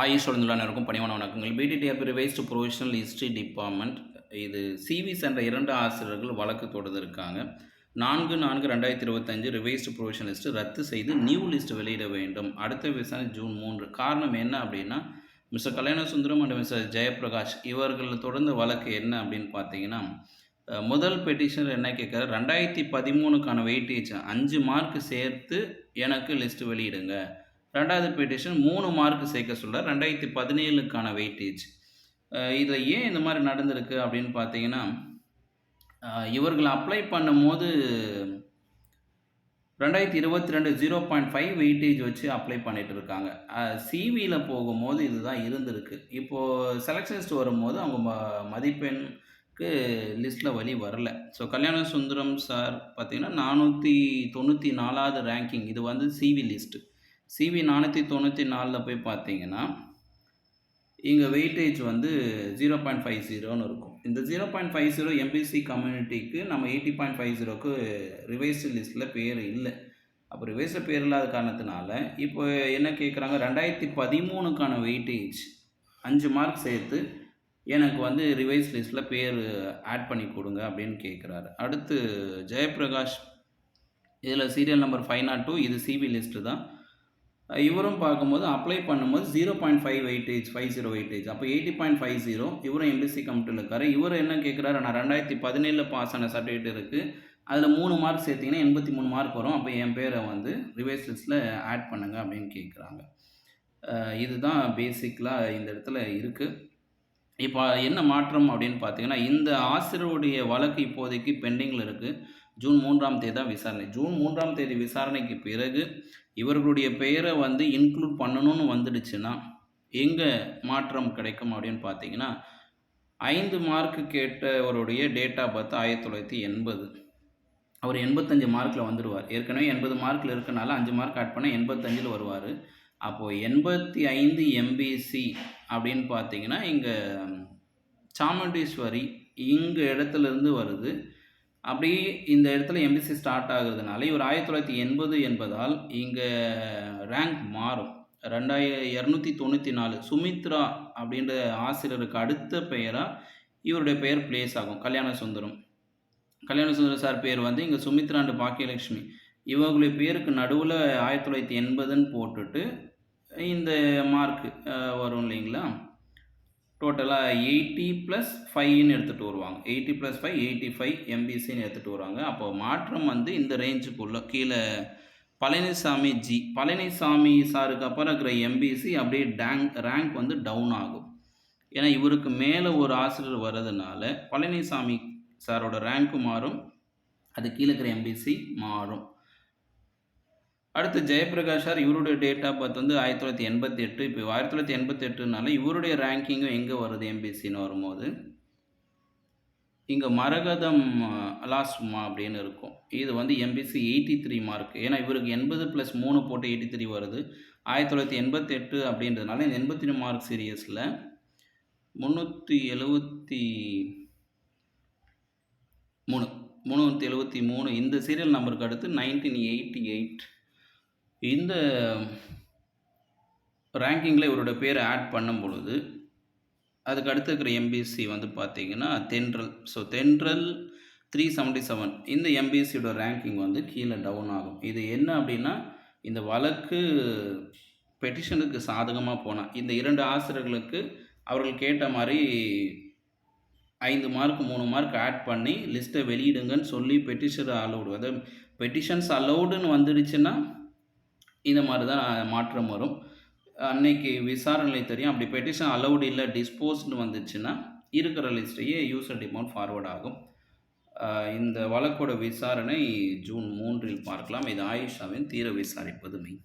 ஆயுஷ் இருக்கும் பணிவான வணக்கங்கள். பிடிடிஆர் ரிவைஸ்டு ப்ரொஃபஷனல் ஹிஸ்ட்ரி டிபார்ட்மெண்ட் இது சிவி சென்ற இரண்டு ஆசிரியர்கள் வழக்கு தொடர்ந்திருக்காங்க நான்கு நான்கு ரெண்டாயிரத்தி இருபத்தஞ்சு ரிவைஸ்டு ப்ரொஃபஷனல் லிஸ்ட் ரத்து செய்து நியூ லிஸ்ட் வெளியிட வேண்டும். அடுத்த விசாரணை ஜூன் மூன்று. காரணம் என்ன அப்படின்னா mister Kalyana Sundaram and mister Jayaprakash இவர்கள் தொடர்ந்த வழக்கு என்ன அப்படின்னு பார்த்தீங்கன்னா முதல் பெட்டிஷனர் என்ன கேட்குற ரெண்டாயிரத்தி பதிமூணுக்கான வெயிட்டேஜ் அஞ்சு மார்க் சேர்த்து எனக்கு லிஸ்ட் வெளியிடுங்க. ரெண்டாவது பெட்டிஷன் மூணு மார்க் சேர்க்க சொல்ல ரெண்டாயிரத்தி பதினேழுக்கான வெயிட்டேஜ் இதில் ஏன் இந்த மாதிரி நடந்திருக்கு அப்படின்னு பார்த்தீங்கன்னா இவர்கள் அப்ளை பண்ணும்போது ரெண்டாயிரத்தி இருபத்தி ரெண்டு ஜீரோ பாயிண்ட் ஃபைவ் வெயிட்டேஜ் வச்சு அப்ளை பண்ணிகிட்டு இருக்காங்க. சிவியில் போகும்போது இதுதான் இருந்திருக்கு. இப்போது செலெக்ஷன்ஸ்ட் வரும்போது அவங்க ம மதிப்பெண்க்கு லிஸ்ட்டில் வழி வரல. ஸோ கல்யாண சுந்தரம் சார் பார்த்திங்கன்னா நானூற்றி தொண்ணூற்றி நாலாவது ரேங்கிங் இது வந்து சிவி லிஸ்ட்டு சிவி நானூற்றி தொண்ணூற்றி நாலில் போய் பார்த்தீங்கன்னா இங்கே வெயிட்டேஜ் வந்து ஜீரோ பாயிண்ட் ஃபைவ் ஜீரோன்னு இருக்கும். இந்த zero point five zero MBC கம்யூனிட்டிக்கு நம்ம எயிட்டி பாயிண்ட் ஃபைவ் ஜீரோக்கு ரிவைஸ்டு லிஸ்ட்டில் பேர் இல்லை. அப்போ ரிவைஸில் பேர் இல்லாத காரணத்தினால இப்போ என்ன கேட்குறாங்க ரெண்டாயிரத்தி பதிமூணுக்கான வெயிட்டேஜ் அஞ்சு மார்க் சேர்த்து எனக்கு வந்து ரிவைஸ் லிஸ்ட்டில் பேர் ஆட் பண்ணி கொடுங்க அப்படின்னு கேட்குறாரு அடுத்து ஜெயபிரகாஷ் இதில் serial number five not two இது சிவி லிஸ்ட்டு தான். இவரும் பார்க்கும்போது அப்ளை பண்ணும்போது zero point five weightage five zero weightage அப்போ எயிட்டி பாயிண்ட் ஃபைவ் ஜீரோ இவரும் எம்பிசி கமிட்டியில் இருக்காரு. இவர் என்ன கேட்குறாரு நான் ரெண்டாயிரத்தி பதினேழில் பாஸ் ஆன சர்டிஃபிகேட் இருக்குது அதில் மூணு மார்க் சேர்த்திங்கன்னா எண்பத்தி மூணு மார்க் வரும். அப்போ என் பேரை வந்து ரிவைஸ் லிஸ்ட்டில் ஆட் பண்ணுங்க அப்படின்னு கேட்குறாங்க இதுதான் பேசிக்கலாக இந்த இடத்துல இருக்குது இப்போ என்ன மாற்றம் அப்படின்னு பார்த்தீங்கன்னா இந்த ஆசிரியருடைய வழக்கு இப்போதைக்கு பெண்டிங்கில் இருக்குது ஜூன் மூன்றாம் தேதி தான் விசாரணை. ஜூன் மூன்றாம் தேதி விசாரணைக்கு பிறகு இவர்களுடைய பெயரை வந்து இன்க்ளூட் பண்ணணும்னு வந்துடுச்சுன்னா எங்கே மாற்றம் கிடைக்கும் அப்படின்னு பார்த்தீங்கன்னா ஐந்து மார்க்கு கேட்டவருடைய டேட் ஆஃப் பர்த் ஆயிரத்தி தொள்ளாயிரத்தி எண்பது. அவர் எண்பத்தஞ்சு மார்க்கில் வந்துடுவார். ஏற்கனவே எண்பது மார்க்கில் இருக்கனால அஞ்சு மார்க் ஆட் பண்ணால் எண்பத்தஞ்சில் வருவார். அப்போது எண்பத்தி ஐந்து எம்பிசி அப்படின்னு பார்த்தீங்கன்னா இங்கே சாமுண்டீஸ்வரி இங்கே இடத்துலேருந்து வருது. அப்படியே இந்த இடத்துல எம்பிசி ஸ்டார்ட் ஆகுறதுனால இவர் ஆயிரத்தி தொள்ளாயிரத்தி எண்பது என்பதால் இங்கே ரேங்க் மாறும். ரெண்டாயிர இரநூத்தி தொண்ணூற்றி நாலு. சுமித்ரா அப்படின்ற ஆசிரியருக்கு அடுத்த பெயராக இவருடைய பெயர் பிளேஸ் ஆகும். கல்யாண சுந்தரம். கல்யாண சுந்தரம் சார் பேர் வந்து இங்கே சுமித்ராண்டு பாக்கியலட்சுமி. இவங்களுடைய பேருக்கு நடுவில் ஆயிரத்தி தொள்ளாயிரத்தி எண்பதுன்னு போட்டுட்டு இந்த மார்க் வரும் இல்லைங்களா? டோட்டலாக எயிட்டி ப்ளஸ் ஃபைவ்னு எடுத்துகிட்டு வருவாங்க. Eighty plus five eighty five எம்பிசின்னு எடுத்துகிட்டு வருவாங்க. அப்போ மாற்றம் வந்து இந்த ரேஞ்சுக்குள்ளே கீழே பழனிசாமி ஜி பழனிசாமி சாருக்கு அப்புறம் இருக்கிற எம்பிசி அப்படியே டேங்க் ரேங்க் வந்து டவுன் ஆகும். ஏன்னா இவருக்கு மேலே ஒரு ஆசிரியர் வர்றதுனால பழனிசாமி சாரோட ரேங்க்கு மாறும். அது கீழே இருக்கிற எம்பிசி மாறும். அடுத்து ஜெயபிரகாஷ் சார் இவருடைய டேட் ஆஃப் பர்த் வந்து ஆயிரத்தி தொள்ளாயிரத்தி எண்பத்தி எட்டு. இப்போ ஆயிரத்தி தொள்ளாயிரத்தி எண்பத்தி எட்டுனால இவருடைய ரேங்கிங்கும் எங்கே வருது எம்பிசின்னு வரும்போது? இங்கே மரகதம் அலாஸ்மா அப்படின்னு இருக்கும். இது வந்து எம்பிசி எயிட்டி த்ரீ மார்க் ஏன்னா இவருக்கு எண்பது ப்ளஸ் மூணு போட்டு எயிட்டி த்ரீ வருது. ஆயிரத்தி தொள்ளாயிரத்தி எண்பத்தி எட்டு அப்படின்றதுனால இந்த எண்பத்தி ரெண்டு மார்க் சீரியஸில் முந்நூற்றி எழுவத்தி மூணு முந்நூற்றி எழுவத்தி மூணு. இந்த சீரியல் நம்பருக்கு அடுத்து நைன்டீன் எயிட்டி எயிட் இந்த ரேங்கிங்கில் இவரோட பேர் ஆட் பண்ணும் பொழுது அதுக்கு அடுத்து இருக்கிற எம்பிசி வந்து பார்த்தீங்கன்னா தென்றல். ஸோ தென்றல் த்ரீ செவன்ட்டி செவன் இந்த எம்பிசியோட ரேங்கிங் வந்து கீழே டவுன் ஆகும். இது என்ன அப்படின்னா இந்த வழக்கு பெட்டிஷனுக்கு சாதகமாக போனால் இந்த இரண்டு ஆசிரியர்களுக்கு அவர்கள் கேட்ட மாதிரி ஐந்து மார்க் மூணு மார்க் ஆட் பண்ணி லிஸ்ட்டை வெளியிடுங்கன்னு சொல்லி பெட்டிஷன் அலௌடு அதாவது பெட்டிஷன்ஸ் அலௌடுன்னு வந்துடுச்சுன்னா இந்த மாதிரி தான் மாற்றம் வரும். அன்னைக்கு விசாரணை தெரியும் அப்படி பெட்டிஷன் அலௌடு இல்லை டிஸ்போஸ்டு வந்துச்சுன்னா இருக்கிற லிஸ்ட்டையே யூசர் டிமாண்ட் ஃபார்வர்ட் ஆகும். இந்த வழக்கோட விசாரணை ஜூன் மூன்றில் பார்க்கலாம். இது ஆயிஷாவின் தீர விசாரிப்பது மெயின்